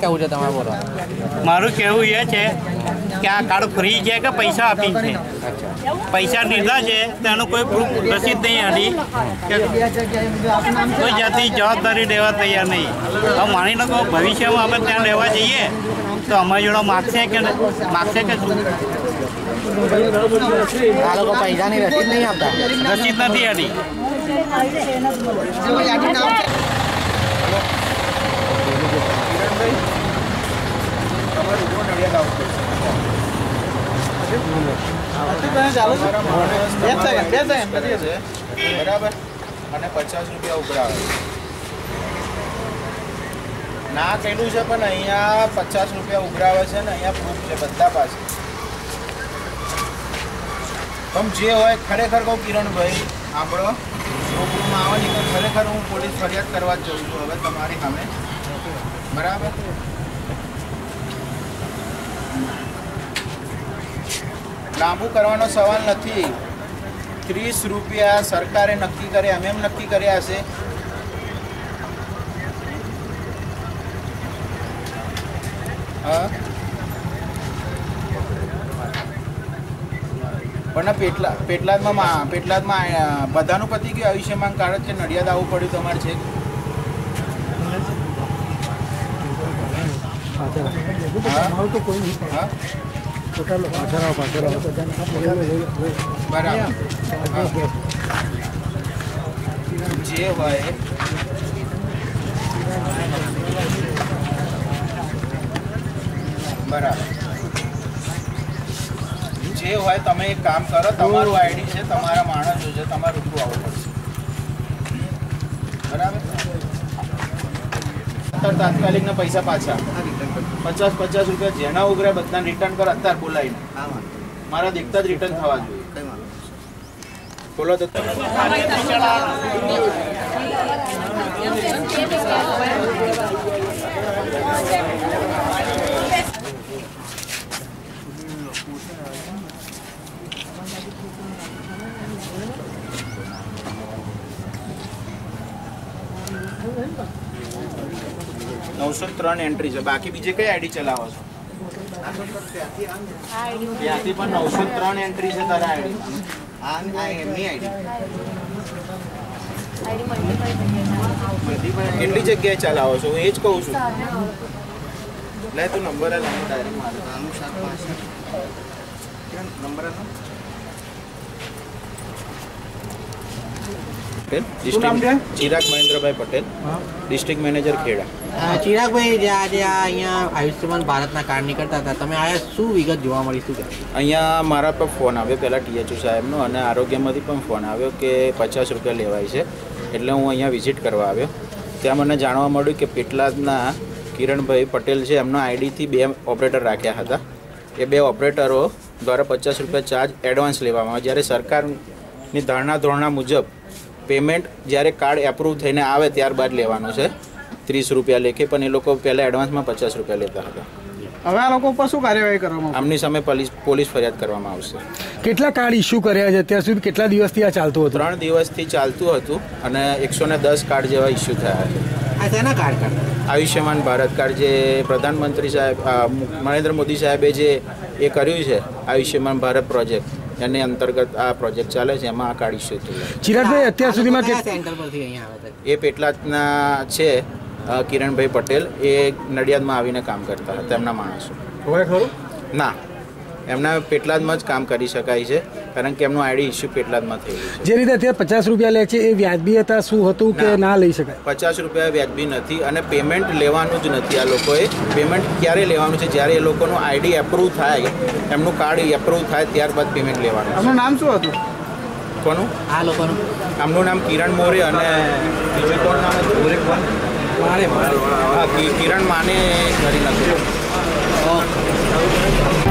કેવું છે તમારે બોલો મારું કહેવું એ છે કે આ કાર્ડ ફ્રી છે કે પૈસા આપી છે? પૈસા લીધા છે તેનું કોઈ પ્રૂફ રસીદ નહીં કે કોઈ જાતની જવાબદારી લેવા તૈયાર નહીં. હવે માની લો ભવિષ્યમાં અમે ત્યાં લેવા જઈએ તો અમારી જોડે માગશે કે માગશે કે શું? આ લોકો પૈસાની રસીદ નહીં આપતા. રસીદ નથી હતી બરાબર? અને પચાસ રૂપિયા ઉઘરાવે ના કહેલું છે, પણ અહીંયા પચાસ રૂપિયા ઉઘરાવે છે ને અહીંયા પ્રૂફ છે બધા પાસે. પણ જે હોય, ખરેખર કહું કિરણભાઈ, આપણો રૂબરૂમાં આવે ને ખરેખર હું પોલીસ ફરિયાદ કરવા જ જઉં છું, હવે તમારી સામે. બરાબર? લાંબુ કરવાનો સવાલ નથી. ત્રીસ રૂપિયા સરકારે નક્કી કર્યા એમ એમ નક્કી કર્યા હશે હા. પણ પેટલા પેટલાદમાં પેટલાદમાં બધાનું પતી ગયું? આયુષ્યમાન કાર્ડ છે નડિયાદ આવવું પડ્યું તમારે છે? બરાબર. જે હોય. બરાબર. જે હોય તમે એક કામ કરો તમારું આઈડી છે તમારા માણસો છે તમારે રૂબરૂ આવવું પડશે. બરાબર? તાત્કાલિકના પૈસા પાછા. પચાસ પચાસ રૂપિયા જેના ઉઘરે બધા રિટર્ન કરો અત્યારે બોલાવીને. મારા દેખતા જ રિટર્ન થવા જોઈએ. બોલો તો. નવસો ત્રણ એન્ટ્રી છે. બાકી બીજે કઈ આઈડી ચલાવો છો? ત્યાંથી પણ નવસો ત્રણ એન્ટ્રી છે તારા આઈડી આઈડી કેટલી જગ્યાએ ચલાવો છો? હું એ જ કહું છું. લે તું નંબર મને number Patel district Chirag Mahendrabhai Patel district manager Kheda. Chiragbhai જે આજે અહીંયા આયુષ્યમાન ભારતના કાર્ડ નીકળતા હતા તમે આયા શું વિગત જોવા મળી શું અહીંયા મારા પર ફોન આવ્યો પહેલાં ટીએચઓ સાહેબનો અને આરોગ્યમાંથી પણ ફોન આવ્યો કે પચાસ રૂપિયા લેવાય છે એટલે હું અહીંયા વિઝિટ કરવા આવ્યો. ત્યાં મને જાણવા મળ્યું કે પેટલાદના કિરણભાઈ પટેલ છે એમના આઈડીથી બે ઓપરેટર રાખ્યા હતા. એ બે ઓપરેટરો દ્વારા પચાસ રૂપિયા ચાર્જ એડવાન્સ લેવામાં આવે જ્યારે સરકારની ધારણા ધોરણા મુજબ પેમેન્ટ જ્યારે કાર્ડ એપ્રૂવ થઈને આવે ત્યારબાદ લેવાનું છે. ત્રીસ રૂપિયા લેખે પણ એ લોકો પહેલાં એડવાન્સમાં પચાસ રૂપિયા લેતા હતા. હવે આ લોકો ઉપર શું કાર્યવાહી કરવામાં આમની સામે પોલીસ પોલીસ ફરિયાદ કરવામાં આવશે. કેટલા કાર્ડ ઇસ્યુ કર્યા છે? અત્યાર સુધી કેટલા દિવસથી આ ચાલતું હતું? ત્રણ દિવસથી ચાલતું હતું અને એકસો ને દસ કાર્ડ જેવા ઇસ્યુ થયા છે. આ શેના કાર્ડ આયુષ્યમાન ભારત કાર્ડ જે પ્રધાનમંત્રી સાહેબ નરેન્દ્ર મોદી સાહેબે જે એ કર્યું છે આયુષ્યમાન ભારત પ્રોજેક્ટ એની અંતર્ગત આ પ્રોજેક્ટ ચાલે છે એમાં આ કાઢી થયું ચિરાગભાઈ અત્યાર સુધીમાં સેન્ટર પરથી અહીંયા આવે છે. એ પેટલાદના છે કિરણભાઈ પટેલ. એ નડિયાદમાં આવીને કામ કરતા હતા તેમના માણસો. ના. એમના પેટલાદમાં જ કામ કરી શકાય છે કારણ કે એમનું આઈડી ઇસ્યુ પેટલાદમાં થયેલું છે. જે રીતે અત્યારે પચાસ રૂપિયા લે છે એ વ્યાજબી હતા શું હતું કે ના. લઈ શકાય? પચાસ રૂપિયા વ્યાજબી નથી અને પેમેન્ટ લેવાનું જ નથી આ લોકોએ. પેમેન્ટ ક્યારે લેવાનું છે? જ્યારે એ લોકોનું આઈડી એપ્રૂવ થાય એમનું કાર્ડ એપ્રુવ થાય ત્યારબાદ પેમેન્ટ લેવાનું આપનું નામ શું હતું? કોનું? આ લોકોનું. આમનું નામ કિરણ મોરે અને બીજું કોણ નામ હતું? હા મારે કિરણ માને કરી નાખ્યું.